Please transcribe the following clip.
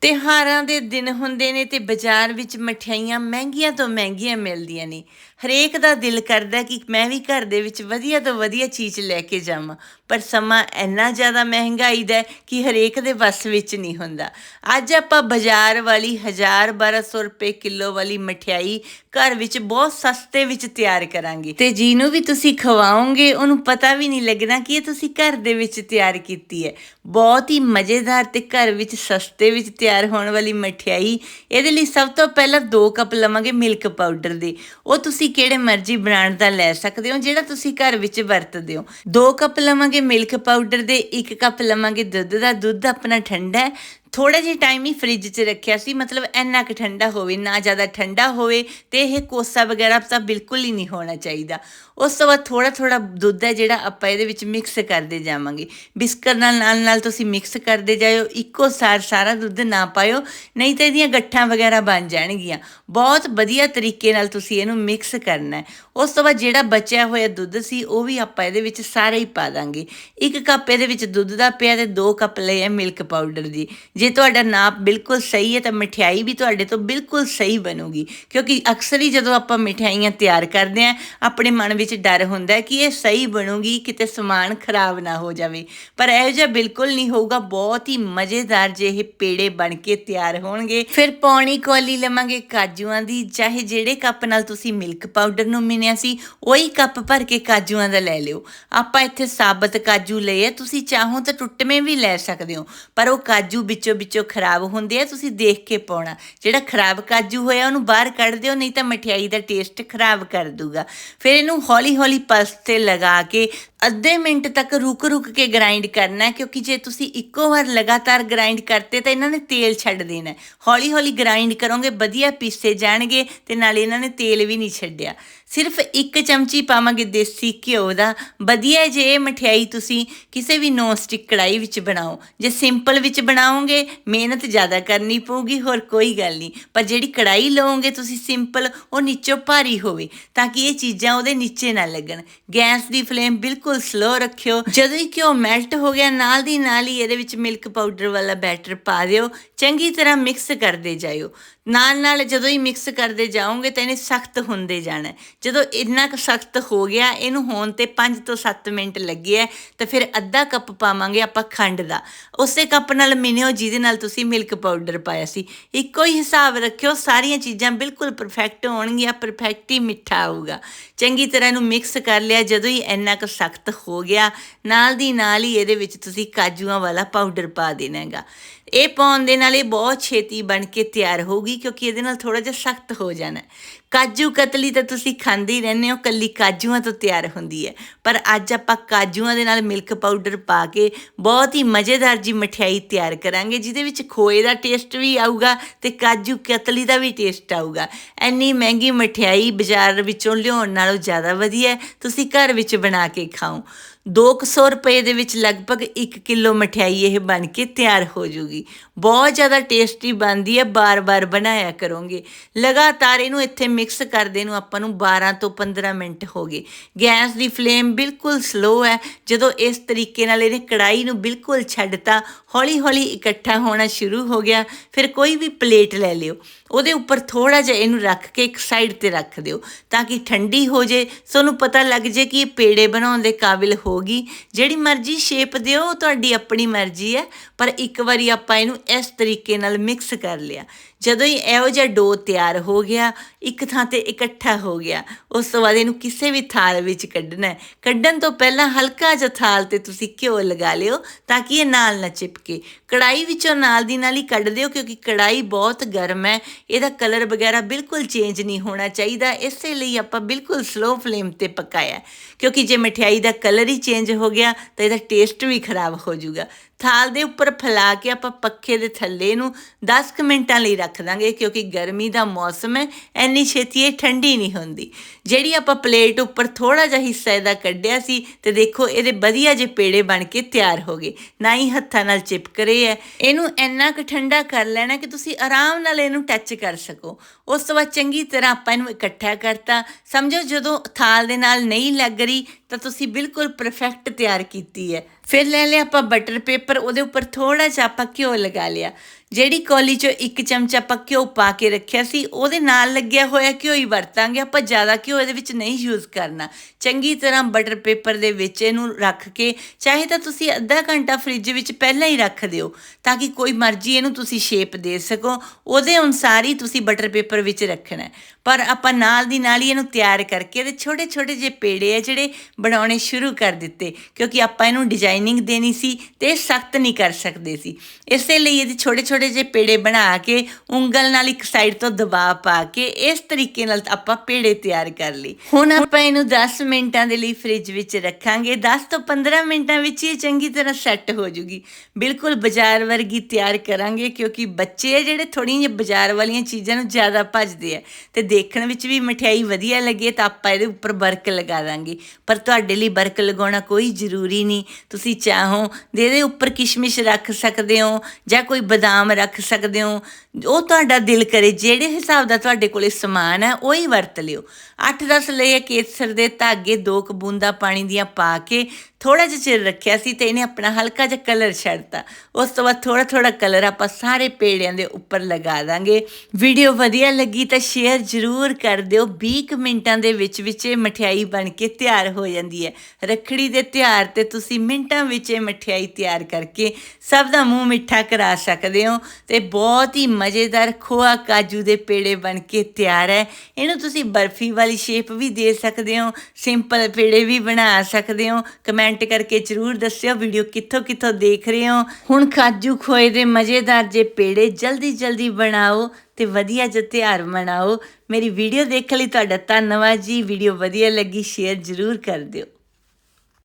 ਤਿਉਹਾਰਾਂ ਦੇ ਦਿਨ ਹੁੰਦੇ ਨੇ ਤੇ ਬਾਜ਼ਾਰ ਵਿੱਚ ਮਠਿਆਈਆਂ ਮਹਿੰਗੀਆਂ ਤੋਂ ਮਹਿੰਗੀਆਂ ਮਿਲਦੀਆਂ ਨੇ। ਹਰੇਕ ਦਾ ਦਿਲ ਕਰਦਾ ਕਿ ਮੈਂ ਵੀ ਘਰ ਦੇ ਵਿੱਚ ਵਧੀਆ ਤੋਂ ਵਧੀਆ ਚੀਜ਼ ਲੈ ਕੇ ਜਾਵਾਂ। ਪਰ ਸਮਾਂ ਇੰਨਾ ਜ਼ਿਆਦਾ ਮਹਿੰਗਾਈ ਦਾ ਕਿ ਹਰੇਕ ਦੇ ਵੱਸ ਵਿੱਚ ਨਹੀਂ ਹੁੰਦਾ। ਅੱਜ ਆਪਾਂ ਬਾਜ਼ਾਰ ਵਾਲੀ 1000 1200 ਰੁਪਏ ਕਿਲੋ ਵਾਲੀ ਮਠਿਆਈ ਘਰ ਵਿੱਚ ਬਹੁਤ ਸਸਤੇ ਵਿੱਚ ਤਿਆਰ ਕਰਾਂਗੇ। ਤੇ ਜਿਹਨੂੰ ਵੀ ਤੁਸੀਂ ਖਵਾਓਗੇ, ਉਹਨੂੰ ਪਤਾ ਵੀ ਨਹੀਂ ਲੱਗਣਾ ਕਿ ਇਹ ਤੁਸੀਂ ਘਰ ਦੇ ਵਿੱਚ ਤਿਆਰ ਕੀਤੀ ਹੈ। ਬਹੁਤ ਹੀ ਮਜ਼ੇਦਾਰ ਤੇ ਘਰ ਵਿੱਚ ਸਸਤੇ ਵਿੱਚ ਤਿਆਰ ਹੋਣ ਵਾਲੀ ਮਠਿਆਈ, ਇਹਦੇ ਲਈ ਸਭ ਤੋਂ ਪਹਿਲਾਂ 2 ਕੱਪ ਲਵਾਂਗੇ ਮਿਲਕ ਪਾਊਡਰ ਦੇ। ਉਹ ਤੁਸੀਂ ਕਿਹੜੇ ਮਰਜ਼ੀ ਬ੍ਰਾਂਡ ਦਾ ਲੈ ਸਕਦੇ ਹੋ, ਜਿਹੜਾ ਤੁਸੀਂ ਘਰ ਵਿੱਚ ਵਰਤਦੇ ਹੋ। 2 ਕੱਪ ਲਵਾਂਗੇ ਮਿਲਕ ਪਾਊਡਰ ਦੇ 1 ਕੱਪ ਲਵਾਂਗੇ ਦੁੱਧ ਦਾ। ਦੁੱਧ ਆਪਣਾ ਠੰਡਾ ਹੈ ਥੋੜਾ ਜਿਹਾ ਟਾਈਮ ਹੀ ਫ੍ਰਿਜ 'ਚ ਰੱਖਿਆ ਸੀ, ਮਤਲਬ ਇੰਨਾ ਕਿ ਠੰਡਾ ਹੋਵੇ, ਨਾ ਜ਼ਿਆਦਾ ਠੰਡਾ ਹੋਵੇ ਤੇ ਇਹ ਕੋਸਾ ਵਗੈਰਾ ਤਾਂ ਬਿਲਕੁਲ ਹੀ ਨਹੀਂ ਹੋਣਾ ਚਾਹੀਦਾ। ਉਸ ਤੋਂ ਬਾਅਦ ਥੋੜਾ ਥੋੜਾ ਦੁੱਧ ਹੈ ਜਿਹੜਾ ਆਪਾਂ ਇਹਦੇ ਵਿੱਚ ਮਿਕਸ ਕਰਦੇ ਜਾਵਾਂਗੇ। ਬਿਸਕਰ ਨਾਲ ਨਾਲ ਨਾਲ ਤੁਸੀਂ ਮਿਕਸ ਕਰਦੇ ਜਾਇਓ, ਇੱਕੋ ਸਾਰ ਸਾਰਾ ਦੁੱਧ ਨਾ ਪਾਇਓ, ਨਹੀਂ ਤਾਂ ਇਹਦੀਆਂ ਗੱਠਾਂ ਵਗੈਰਾ ਬਣ ਜਾਣਗੀਆਂ। ਬਹੁਤ ਵਧੀਆ ਤਰੀਕੇ ਨਾਲ ਤੁਸੀਂ ਇਹਨੂੰ ਮਿਕਸ ਕਰਨਾ ਹੈ। ਉਸ ਤੋਂ ਬਾਅਦ ਜਿਹੜਾ ਬਚਿਆ ਹੋਇਆ ਦੁੱਧ ਸੀ, ਉਹ ਵੀ ਆਪਾਂ ਇਹਦੇ ਵਿੱਚ ਸਾਰਾ ਹੀ ਪਾ ਦਾਂਗੇ। ਇੱਕ ਕੱਪ ਇਹਦੇ ਵਿੱਚ ਦੁੱਧ ਦਾ ਪਿਆ ਤੇ 2 ਕੱਪ ਲਏ ਆ ਮਿਲਕ ਪਾਊਡਰ ਦੀ ਜੇ ਤੁਹਾਡਾ ਨਾਪ ਬਿਲਕੁਲ ਸਹੀ ਹੈ ਤਾਂ ਮਠਿਆਈ ਵੀ ਤੁਹਾਡੇ ਤੋਂ ਬਿਲਕੁਲ ਸਹੀ ਬਣੂਗੀ। ਕਿਉਂਕਿ ਅਕਸਰ ਹੀ ਜਦੋਂ ਆਪਾਂ ਮਠਿਆਈਆਂ ਤਿਆਰ ਕਰਦੇ ਆਂ ਆਪਣੇ ਮਨ ਵਿੱਚ ਡਰ ਹੁੰਦਾ ਹੈ ਕਿ ਇਹ ਸਹੀ ਬਣੂਗੀ, ਕਿਤੇ ਸਮਾਨ ਖਰਾਬ ਨਾ ਹੋ ਜਾਵੇ। ਪਰ ਇਹੋ ਜਿਹਾ ਬਿਲਕੁਲ ਨਹੀਂ ਹੋਊਗਾ, ਬਹੁਤ ਹੀ ਮਜ਼ੇਦਾਰ ਜਿਹੇ ਪੇੜੇ ਬਣ ਕੇ ਤਿਆਰ ਹੋਣਗੇ। ਫਿਰ ਪੌਣੀ ਕੋਲੀ ਲਵਾਂਗੇ ਕਾਜੂਆਂ ਦੀ, ਚਾਹੇ ਜਿਹੜੇ ਕੱਪ ਨਾਲ ਤੁਸੀਂ ਮਿਲਕ ਪਾਊਡਰ ਨੂੰ ਮਿਣਿਆ ਸੀ, ਉਹੀ ਕੱਪ ਭਰ ਕੇ ਕਾਜੂਆਂ ਦਾ ਲੈ ਲਿਓ। ਆਪਾਂ ਇੱਥੇ ਸਾਬਤ ਕਾਜੂ ਲਏ ਆ, ਤੁਸੀਂ ਚਾਹੋ ਤਾਂ ਟੁੱਟਵੇਂ ਵੀ ਲੈ ਸਕਦੇ ਹੋ, ਪਰ ਉਹ ਕਾਜੂ ਵਿੱਚ ਵਿੱਚੋਂ ਖਰਾਬ ਹੁੰਦੇ ਆ, ਤੁਸੀਂ ਦੇਖ ਕੇ ਪਾਉਣਾ। ਜਿਹੜਾ ਖਰਾਬ ਕਾਜੂ ਹੋਇਆ, ਉਹਨੂੰ ਬਾਹਰ ਕੱਢ ਦਿਓ, ਨਹੀਂ ਤਾਂ ਮਠਿਆਈ ਦਾ ਟੇਸਟ ਖਰਾਬ ਕਰ ਦੂਗਾ। ਫਿਰ ਇਹਨੂੰ ਹੌਲੀ ਹੌਲੀ ਪਲਸ ਤੇ ਲਗਾ ਕੇ ਅੱਧੇ ਮਿੰਟ ਤੱਕ ਰੁਕ ਰੁਕ ਕੇ ਗ੍ਰਾਈਂਡ ਕਰਨਾ ਕਿਉਂਕਿ ਜੇ ਤੁਸੀਂ ਇੱਕੋ ਵਾਰ ਲਗਾਤਾਰ ਗ੍ਰਾਈਂਡ ਕਰਤੇ ਤਾਂ ਇਹਨਾਂ ਨੇ ਤੇਲ ਛੱਡ ਦੇਣਾ ਹੌਲੀ ਹੌਲੀ ਗ੍ਰਾਈਂਡ ਕਰੋਗੇ, ਵਧੀਆ ਪੀਸੇ ਜਾਣਗੇ ਤੇ ਨਾਲ ਇਹਨਾਂ ਨੇ ਤੇਲ ਵੀ ਨਹੀਂ ਛੱਡਿਆ। ਸਿਰਫ ਇੱਕ ਚਮਚੀ ਪਾਵਾਂਗੇ ਦੇਸੀ ਘਿਓ ਦਾ। ਵਧੀਆ ਜੇ ਇਹ ਮਠਿਆਈ ਤੁਸੀਂ ਕਿਸੇ ਵੀ ਨੋਨ ਸਟਿਕ ਕੜਾਈ ਵਿੱਚ ਬਣਾਓ, ਜੇ ਸਿੰਪਲ ਵਿੱਚ ਬਣਾਓਗੇ, ਮਿਹਨਤ ਜ਼ਿਆਦਾ ਕਰਨੀ ਪਊਗੀ, ਹੋਰ ਕੋਈ ਗੱਲ ਨਹੀਂ। ਪਰ ਜਿਹੜੀ ਕੜਾਈ ਲਓਗੇ ਤੁਸੀਂ ਸਿੰਪਲ ਉਹ ਨੀਚੋਂ ਭਾਰੀ ਹੋਵੇ, ਤਾਂ ਕਿ ਇਹ ਚੀਜ਼ਾਂ ਉਹਦੇ ਨੀਚੇ ਨਾ ਲੱਗਣ। ਗੈਸ ਦੀ ਫਲੇਮ ਬਿਲਕੁਲ ਸਲੋ ਰੱਖਿਓ। ਜਦੋਂ ਹੀ ਘਿਓ ਮੈਲਟ ਹੋ ਗਿਆ, ਨਾਲ ਦੀ ਨਾਲ ਹੀ ਇਹਦੇ ਵਿੱਚ ਮਿਲਕ ਪਾਊਡਰ ਵਾਲਾ ਬੈਟਰ ਪਾ ਦਿਓ। ਚੰਗੀ ਤਰ੍ਹਾਂ ਮਿਕਸ ਕਰਦੇ ਜਾਇਓ। ਨਾਲ ਨਾਲ ਜਦੋਂ ਹੀ ਮਿਕਸ ਕਰਦੇ ਜਾਓਗੇ ਤਾਂ ਇਹਨੇ ਸਖਤ ਹੁੰਦੇ ਜਾਣਾ। ਜਦੋਂ ਇੰਨਾ ਕੁ ਸਖਤ ਹੋ ਗਿਆ, ਇਹਨੂੰ ਹੋਣ ਤੇ 5 ਤੋਂ 7 ਮਿੰਟ ਲੱਗੇ ਹੈ ਤਾਂ ਫਿਰ ਅੱਧਾ ਕੱਪ ਪਾਵਾਂਗੇ ਆਪਾਂ ਖੰਡ ਦਾ। ਉਸੇ ਕੱਪ ਨਾਲ ਮਿਨਿਓ, ਜਿਹਦੇ ਨਾਲ ਤੁਸੀਂ ਮਿਲਕ ਪਾਊਡਰ ਪਾਇਆ ਸੀ। ਇੱਕੋ ਹੀ ਹਿਸਾਬ ਰੱਖਿਓ, ਸਾਰੀਆਂ ਚੀਜ਼ਾਂ ਬਿਲਕੁਲ ਪਰਫੈਕਟ ਹੋਣਗੀਆਂ ਪਰਫੈਕਟ ਹੀ ਮਿੱਠਾ ਆਊਗਾ। ਚੰਗੀ ਤਰ੍ਹਾਂ ਇਹਨੂੰ ਮਿਕਸ ਕਰ ਲਿਆ, ਜਦੋਂ ਹੀ ਇੰਨਾ ਕੁ ਸਖਤ ਹੋ ਗਿਆ। ਨਾਲ ਦੀ ਨਾਲ ਹੀ ਇਹਦੇ ਵਿੱਚ ਤੁਸੀਂ ਕਾਜੂਆਂ ਵਾਲਾ ਪਾਊਡਰ ਪਾ ਦੇਣਾ ਹੈਗਾ। ਇਹ ਪਾਉਣ ਦੇ ਨਾਲ ਇਹ ਬਹੁਤ ਛੇਤੀ ਬਣ ਕੇ ਤਿਆਰ ਹੋਊਗੀ ਕਿਉਂਕਿ ਇਹਦੇ ਨਾਲ ਥੋੜਾ ਜਿਹਾ ਸਖਤ ਹੋ ਜਾਣਾ। ਕਾਜੂ ਕਤਲੀ ਤਾਂ ਤੁਸੀਂ ਖਾਂਦੇ ਹੀ ਰਹਿੰਦੇ ਹੋ ਕੱਲੀ ਕਾਜੂਆਂ ਤੋਂ ਤਿਆਰ ਹੁੰਦੀ ਹੈ। ਪਰ ਅੱਜ ਆਪਾਂ ਕਾਜੂਆਂ ਦੇ ਨਾਲ ਮਿਲਕ ਪਾਊਡਰ ਪਾ ਕੇ ਬਹੁਤ ਹੀ ਮਜ਼ੇਦਾਰ ਜੀ ਮਠਿਆਈ ਤਿਆਰ ਕਰਾਂਗੇ, ਜਿਹਦੇ ਵਿੱਚ ਖੋਏ ਦਾ ਟੇਸਟ ਵੀ ਆਊਗਾ ਤੇ ਕਾਜੂ ਕਤਲੀ ਦਾ ਵੀ ਟੇਸਟ ਆਊਗਾ। ਐਨੀ ਮਹਿੰਗੀ ਮਠਿਆਈ ਬਾਜ਼ਾਰ ਵਿੱਚੋਂ ਲਿਆਉਣ ਨਾਲੋਂ ਜ਼ਿਆਦਾ ਵਧੀਆ ਤੁਸੀਂ ਘਰ ਵਿੱਚ ਬਣਾ ਕੇ ਖਾਓ। 200 ਰੁਪਏ ਦੇ ਵਿੱਚ ਲਗਭਗ 1 ਕਿਲੋ ਮਠਿਆਈ ਇਹ ਬਣ ਕੇ ਤਿਆਰ ਹੋ ਜੂਗੀ। ਬਹੁਤ ਜ਼ਿਆਦਾ ਟੇਸਟੀ ਬਣਦੀ ਹੈ, ਬਾਰ-ਬਾਰ ਬਣਾਇਆ ਕਰੋਗੇ। ਲਗਾਤਾਰ ਇਹਨੂੰ ਇੱਥੇ ਮਿਕਸ ਕਰਦੇ ਨੂੰ ਆਪਾਂ ਨੂੰ 12 ਤੋਂ 15 ਮਿੰਟ ਹੋ ਗਏ। ਗੈਸ ਦੀ ਫਲੇਮ ਬਿਲਕੁਲ ਸਲੋ ਹੈ। ਜਦੋਂ ਇਸ ਤਰੀਕੇ ਨਾਲ ਇਹਨੇ ਕੜਾਈ ਨੂੰ ਬਿਲਕੁਲ ਛੱਡਤਾ, ਹੌਲੀ-ਹੌਲੀ ਇਕੱਠਾ ਹੋਣਾ ਸ਼ੁਰੂ ਹੋ ਗਿਆ। ਫਿਰ ਕੋਈ ਵੀ ਪਲੇਟ ਲੈ ਲਿਓ। ਉਹਦੇ ਉੱਪਰ ਥੋੜਾ ਜਿਹਾ ਇਹਨੂੰ ਰੱਖ ਕੇ ਇੱਕ ਸਾਈਡ ਤੇ ਰੱਖ ਦਿਓ ਤਾਂ ਕਿ ਠੰਡੀ ਹੋ ਜੇ। ਤੁਹਾਨੂੰ ਪਤਾ ਲੱਗ ਜੇ ਕਿ ਇਹ ਪੇੜੇ ਬਣਾਉਣ ਦੇ ਕਾਬਿਲ ਹੋਗੀ ਜਿਹੜੀ ਮਰਜ਼ੀ ਸ਼ੇਪ ਦਿਓ, ਉਹ ਤੁਹਾਡੀ ਆਪਣੀ ਮਰਜ਼ੀ ਹੈ। ਪਰ ਇੱਕ ਵਾਰੀ ਆਪਾਂ ਇਹਨੂੰ ਇਸ ਤਰੀਕੇ ਨਾਲ ਮਿਕਸ ਕਰ ਲਿਆ। ਜਦੋਂ ਹੀ ਇਹੋ ਜਿਹਾ ਡੋ ਤਿਆਰ ਹੋ ਗਿਆ, ਇੱਕ ਥਾਂ ਤੇ ਇਕੱਠਾ ਹੋ ਗਿਆ, ਉਸ ਤੋਂ ਬਾਅਦ ਇਹਨੂੰ ਕਿਸੇ ਵੀ ਥਾਲ ਵਿੱਚ ਕੱਢਣਾ ਹੈ। ਕੱਢਣ ਤੋਂ ਪਹਿਲਾਂ ਹਲਕਾ ਜਿਹਾ ਥਾਲ ਤੇ ਤੁਸੀਂ ਘਿਓ ਲਗਾ ਲਿਓ ਤਾਂ ਕਿ ਇਹ ਨਾਲ ਨਾ ਚਿਪਕੇ। ਕੜਾਈ ਵਿੱਚੋਂ ਨਾਲ ਦੀ ਨਾਲ ਹੀ ਕੱਢ ਦਿਓ ਕਿਉਂਕਿ ਕੜਾਈ ਬਹੁਤ ਗਰਮ ਹੈ। ਇਹਦਾ ਕਲਰ ਵਗੈਰਾ ਬਿਲਕੁਲ ਚੇਂਜ ਨਹੀਂ ਹੋਣਾ ਚਾਹੀਦਾ। ਇਸੇ ਲਈ ਆਪਾਂ ਬਿਲਕੁਲ ਸਲੋ ਫਲੇਮ ਤੇ ਪਕਾਇਆ ਕਿਉਂਕਿ ਜੇ ਮਠਿਆਈ ਦਾ ਕਲਰ ਹੀ ਚੇਂਜ ਹੋ ਗਿਆ ਤਾਂ ਇਹਦਾ ਟੇਸਟ ਵੀ ਖਰਾਬ ਹੋ ਜਾਊਗਾ। ਥਾਲ ਦੇ ਉੱਪਰ ਫੈਲਾ ਕੇ ਆਪਾਂ ਪੱਖੇ ਦੇ ਥੱਲੇ ਨੂੰ 10 ਕੁ ਮਿੰਟਾਂ ਲਈ ਰੱਖ ਦਾਂਗੇ, ਕਿਉਂਕਿ ਗਰਮੀ ਦਾ ਮੌਸਮ ਹੈ ਐਨੀ ਛੇਤੀ ਇਹ ਠੰਡੀ ਨਹੀਂ ਹੁੰਦੀ। ਜਿਹੜੀ ਆਪਾਂ ਪਲੇਟ ਉੱਪਰ ਥੋੜਾ ਜਿਹਾ ਹਿੱਸਾ ਇਹਦਾ ਕੱਢਿਆ ਸੀ, ਤੇ ਦੇਖੋ ਇਹਦੇ ਵਧੀਆ ਜਿਹੇ ਪੇੜੇ ਬਣ ਕੇ ਤਿਆਰ ਹੋ ਗਏ। ਨਾ ਹੀ ਹੱਥਾਂ ਨਾਲ ਚਿਪਕ ਰਹੇ ਹੈ। ਇਹਨੂੰ ਇੰਨਾ ਕੁ ਠੰਡਾ ਕਰ ਲੈਣਾ ਕਿ ਤੁਸੀਂ ਆਰਾਮ ਨਾਲ ਇਹਨੂੰ ਟੱਚ ਕਰ ਸਕੋ। ਉਸ ਤੋਂ ਬਾਅਦ ਚੰਗੀ ਤਰ੍ਹਾਂ ਆਪਾਂ ਇਹਨੂੰ ਇਕੱਠਾ ਕਰਤਾ। ਸਮਝੋ ਜਦੋਂ ਥਾਲ ਦੇ ਨਾਲ ਨਹੀਂ ਲੱਗ ਰਹੀ ਤਾਂ ਤੁਸੀਂ ਬਿਲਕੁਲ ਪਰਫੈਕਟ ਤਿਆਰ ਕੀਤੀ ਹੈ। ਫਿਰ ਲੈ ਲਿਆ ਆਪਾਂ ਬਟਰ ਪੇਪਰ ਉਹਦੇ ਉੱਪਰ ਥੋੜਾ ਜਿਹਾ ਆਪਾਂ ਘਿਓ ਲਗਾ ਲਿਆ। ਜਿਹੜੀ ਕੌਲੀ 'ਚੋਂ ਇੱਕ ਚਮਚਾ ਆਪਾਂ ਘਿਓ ਪਾ ਕੇ ਰੱਖਿਆ ਸੀ, ਉਹਦੇ ਨਾਲ ਲੱਗਿਆ ਹੋਇਆ ਘਿਓ ਹੀ ਵਰਤਾਂਗੇ। ਆਪਾਂ ਜ਼ਿਆਦਾ ਘਿਓ ਇਹਦੇ ਵਿੱਚ ਨਹੀਂ ਯੂਜ਼ ਕਰਨਾ। ਚੰਗੀ ਤਰ੍ਹਾਂ ਬਟਰ ਪੇਪਰ ਦੇ ਵਿੱਚ ਇਹਨੂੰ ਰੱਖ ਕੇ, ਚਾਹੇ ਤਾਂ ਤੁਸੀਂ ਅੱਧਾ ਘੰਟਾ ਫ੍ਰਿਜ ਵਿੱਚ ਪਹਿਲਾਂ ਹੀ ਰੱਖ ਦਿਓ, ਤਾਂ ਕਿ ਕੋਈ ਮਰਜ਼ੀ ਇਹਨੂੰ ਤੁਸੀਂ ਸ਼ੇਪ ਦੇ ਸਕੋ। ਉਹਦੇ ਅਨੁਸਾਰ ਹੀ ਤੁਸੀਂ ਬਟਰ ਪੇਪਰ ਵਿੱਚ ਰੱਖਣਾ ਪਰ ਆਪਾਂ ਨਾਲ ਦੀ ਨਾਲ ਹੀ ਇਹਨੂੰ ਤਿਆਰ ਕਰਕੇ ਇਹਦੇ ਛੋਟੇ ਛੋਟੇ ਜਿਹੇ ਪੇੜੇ ਆ ਜਿਹੜੇ ਬਣਾਉਣੇ ਸ਼ੁਰੂ ਕਰ ਦਿੱਤੇ, ਕਿਉਂਕਿ ਆਪਾਂ ਇਹਨੂੰ ਡਿਜ਼ਾਈਨਿੰਗ ਦੇਣੀ ਸੀ ਤੇ ਸਖਤ ਨਹੀਂ ਕਰ ਸਕਦੇ ਸੀ। ਇਸੇ ਲਈ ਇਹਦੇ ਛੋਟੇ ਛੋਟੇ ਜਿਹੇ ਪੇੜੇ ਬਣਾ ਕੇ, ਉਂਗਲ ਨਾਲ ਇੱਕ ਸਾਈਡ ਤੋਂ ਦਬਾਅ ਪਾ ਕੇ, ਇਸ ਤਰੀਕੇ ਨਾਲ ਆਪਾਂ ਪੇੜੇ ਤਿਆਰ ਕਰ ਲਈ ਹੁਣ ਆਪਾਂ ਇਹਨੂੰ 10 ਮਿੰਟਾਂ ਦੇ ਲਈ ਫ੍ਰਿਜ ਵਿੱਚ ਰੱਖਾਂਗੇ। 10 ਤੋਂ 15 ਮਿੰਟਾਂ ਵਿੱਚ ਇਹ ਚੰਗੀ ਤਰ੍ਹਾਂ ਸੈੱਟ ਹੋ ਜੂਗੀ। ਬਿਲਕੁਲ ਬਾਜ਼ਾਰ ਵਰਗੀ ਤਿਆਰ ਕਰਾਂਗੇ, ਕਿਉਂਕਿ ਬੱਚੇ ਆ ਜਿਹੜੇ ਥੋੜ੍ਹੀਆਂ ਜਿਹੀਆਂ ਬਾਜ਼ਾਰ ਵਾਲੀਆਂ ਚੀਜ਼ਾਂ ਨੂੰ ਜ਼ਿਆਦਾ ਭੱਜਦੇ ਆ। ਤੇ ਦੇਖਣ ਵਿੱਚ ਵੀ ਮਠਿਆਈ ਵਧੀਆ ਲੱਗੇ, ਤਾਂ ਆਪਾਂ ਇਹਦੇ ਉੱਪਰ ਬਰਕ ਲਗਾ ਦਾਂਗੇ। ਪਰ ਤੁਹਾਡੇ ਲਈ ਬਰਕ ਲਗਾਉਣਾ ਕੋਈ ਜ਼ਰੂਰੀ ਨਹੀਂ। ਤੁਸੀਂ ਚਾਹੋ ਦੇ ਇਹਦੇ ਉੱਪਰ ਕਿਸ਼ਮਿਸ਼ ਰੱਖ ਸਕਦੇ ਹੋ ਜਾਂ ਕੋਈ ਬਦਾਮ ਰੱਖ ਸਕਦੇ ਹੋ ਉਹ ਤੁਹਾਡਾ ਦਿਲ ਕਰੇ, ਜਿਹੜੇ ਹਿਸਾਬ ਦਾ ਤੁਹਾਡੇ ਕੋਲੇ ਸਮਾਨ ਹੈ ਉਹ ਹੀ ਵਰਤ ਲਿਓ। 8-10 ਲਏ ਕੇਸਰ ਦੇ ਧਾਗੇ, ਦੋ ਕੁ ਬੂੰਦਾਂ ਪਾਣੀ ਦੀਆਂ ਪਾ ਕੇ ਥੋੜਾ ਜਿਹਾ ਚਿਰ ਰੱਖਿਆ ਸੀ ਤੇ ਇਹਨੇ ਆਪਣਾ ਹਲਕਾ ਜਿਹਾ ਕਲਰ ਛੱਡਤਾ। ਉਸ ਤੋਂ ਬਾਅਦ ਥੋੜਾ ਥੋੜਾ ਕਲਰ ਆਪਾਂ ਸਾਰੇ ਪੇੜਿਆਂ ਦੇ ਉੱਪਰ ਲਗਾ ਦਾਂਗੇ। ਵੀਡੀਓ ਵਧੀਆ ਲੱਗੀ ਤਾਂ ਸ਼ੇਅਰ ਜ਼ਰੂਰ ਕਰ ਦਿਓ। 20 ਕੁ ਮਿੰਟਾਂ ਦੇ ਵਿੱਚ ਵਿੱਚ ਇਹ ਮਠਿਆਈ ਬਣ ਕੇ ਤਿਆਰ ਹੋ ਜਾਂਦੀ ਹੈ। ਰੱਖੜੀ ਦੇ ਤਿਉਹਾਰ ਤੇ ਤੁਸੀਂ ਮਿੰਟਾਂ ਵਿੱਚ ਇਹ ਮਠਿਆਈ ਤਿਆਰ ਕਰਕੇ ਸਭ ਦਾ ਮੂੰਹ ਮਿੱਠਾ ਕਰਾ ਸਕਦੇ ਹੋ ਤੇ ਬਹੁਤ ਹੀ ਮਜ਼ੇਦਾਰ ਖੋਆ ਕਾਜੂ ਦੇ ਪੇੜੇ ਬਣ ਕੇ ਤਿਆਰ ਹੈ। ਇਹਨੂੰ ਤੁਸੀਂ ਬਰਫੀ ਵਾਲੀ ਸ਼ੇਪ ਵੀ ਦੇ ਸਕਦੇ ਹੋ ਸਿੰਪਲ ਪੇੜੇ ਵੀ ਬਣਾ ਸਕਦੇ ਹੋ। ਕਮੈਂਟ ਕਰਕੇ ਜਰੂਰ ਦੱਸਿਓ ਵੀਡੀਓ ਕਿੱਥੋਂ ਕਿੱਥੋਂ ਦੇਖ ਰਹੇ ਹੋ। ਹੁਣ ਕਾਜੂ ਖੋਏ ਦੇ ਮਜ਼ੇਦਾਰ ਜੇ ਪੇੜੇ ਜਲਦੀ ਜਲਦੀ ਬਣਾਓ ਤੇ ਵਧੀਆ ਜਿਹਾ ਤਿਉਹਾਰ ਮਨਾਓ। ਮੇਰੀ ਵੀਡੀਓ ਦੇਖਣ ਲਈ ਤੁਹਾਡਾ ਧੰਨਵਾਦ ਜੀ। ਵੀਡੀਓ ਵਧੀਆ ਲੱਗੀ ਸ਼ੇਅਰ ਜਰੂਰ ਕਰ ਦਿਓ।